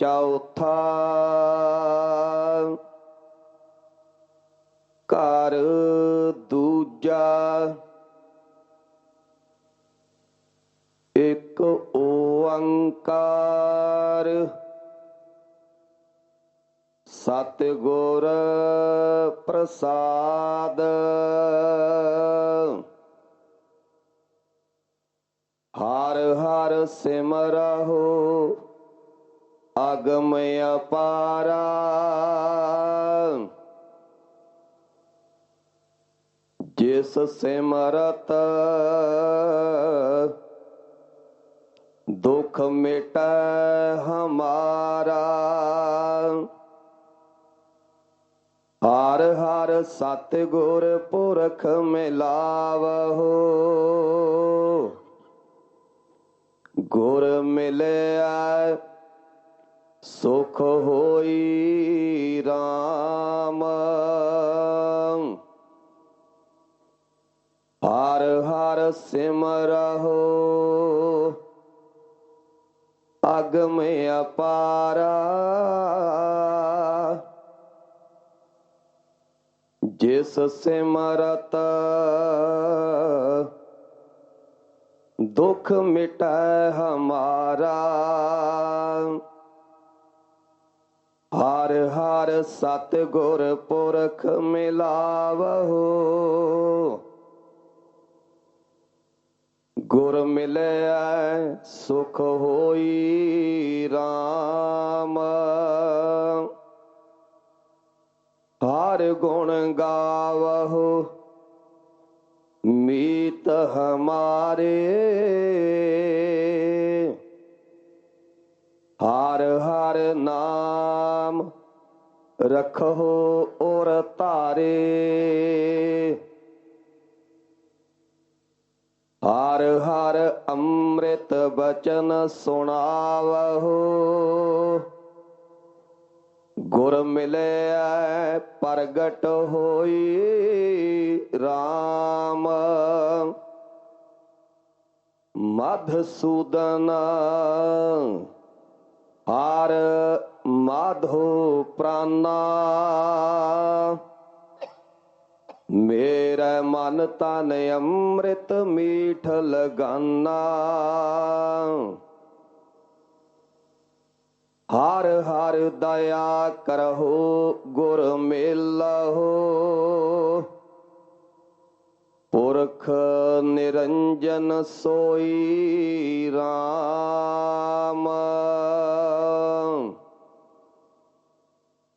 ਚੌਥਾ ਘਰ ਦੂਜਾ ਇੱਕ ਓੰਕਾਰ ਸਤਿਗੁਰ ਪ੍ਰਸਾਦ ਹਰ ਹਰ ਸਿਮਰਹੁ ਅਗਮ ਅਪਾਰਾ। ਜਿਸ ਸਿਮਰਤ ਦੁਖ ਮਿਟੈ ਹਮਾਰਾ। ਹਰ ਹਰ ਸਤਿਗੁਰ ਪੁਰਖ ਮਿਲਾਵਹੁ। ਗੁਰ ਮਿਲਿਆ ਸੁਖ ਹੋਈ RAM ਹਰ ਹਰ ਸਿਮਰਹੁ ਅਗਮ ਅਪਾਰਾ। ਜਿਸ ਸਿਮਰਤ ਦੁਖ ਮਿਟੈ ਹਮਾਰਾ। ਹਰ ਹਰ ਸਤਿਗੁਰ ਪੁਰਖ ਮਿਲਾਵਹੁ। ਗੁਰ ਮਿਲਿਆ ਸੁਖ ਹੋਈ RAM ਹਰ ਗੁਣ ਗਾਵਹੁ, ਮੀਤ ਹਮਾਰੇ। ਰਖੋ ਔਰ ਧਾਰੇ। ਹਰ ਹਰ ਅੰਮ੍ਰਿਤ ਬਚਨ ਸੁਣਾਵਹੁ। ਗੁਰ ਮਿਲਿਆ ਪ੍ਰਗਟ ਹੋਈ RAM ਮਧਸੂਦਨ ਹਰ ਮਾਧੋ ਪ੍ਰਾਨਾ। ਮੇਰਾ ਮਨ ਤਨ ਅੰਮ੍ਰਿਤ ਮੀਠ ਲਗਾਨਾ। ਹਰ ਹਰ ਦਇਆ ਕਰਹੁ ਗੁਰ ਮੇਲਹੁ। ਪੁਰਖ ਨਿਰੰਜਨ ਸੋਈ RAM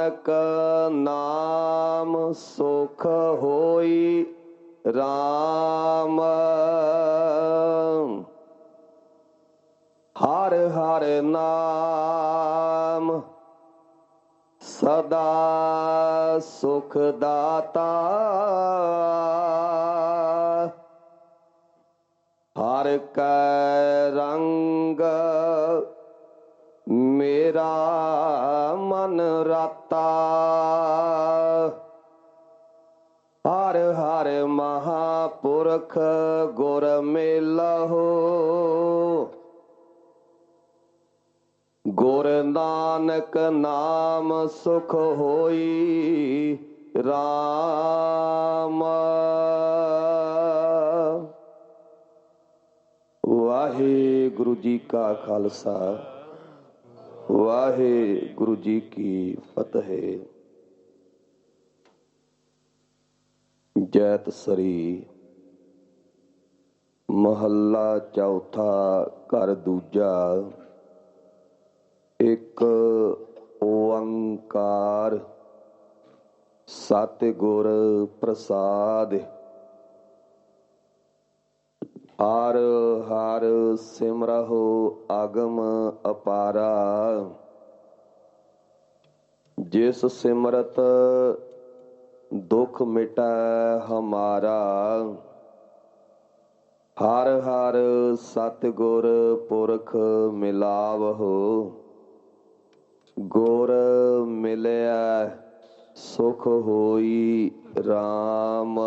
ਨਾਨਕ ਨਾਮ ਸੁਖ ਹੋਈ RAM ਹਰ ਹਰ ਨਾਮ ਸਦਾ ਸੁਖ ਦਾਤਾ। ਹਰ ਕੈ ਰੰਗ ਮੇਰਾ ਮਹਾਪੁਰਖ ਗੁਰ ਮੇਲਹੁ ਗੁਰ ਨਾਨਕ ਨਾਮ ਸੁਖ ਹੋਈ RAM ਵਾਹਿਗੁਰੂ ਜੀ ਕਾ ਖਾਲਸਾ, ਵਾਹਿਗੁਰੂ ਜੀ ਕੀ ਫਤਿਹ। ਜੈਤ ਸਰੀ ਮਹੱਲਾ ਚੌਥਾ, ਘਰ ਦੂਜਾ। ਇੱਕ ਓੰਕਾਰ, ਸਤਿਗੁਰ ਪ੍ਰਸਾਦ। ਹਰ ਹਰ ਸਿਮਰਹੁ ਆਗਮ ਅਪਾਰਾ। ਜਿਸ ਸਿਮਰਤ ਦੁਖ ਮਿਟਾ ਹਮਾਰਾ। ਹਰ ਹਰ ਸਤਿਗੁਰ ਪੁਰਖ ਮਿਲਾਵਹੁ ਗੁਰ ਮਿਲਿਆ ਸੁਖ ਹੋਈ RAM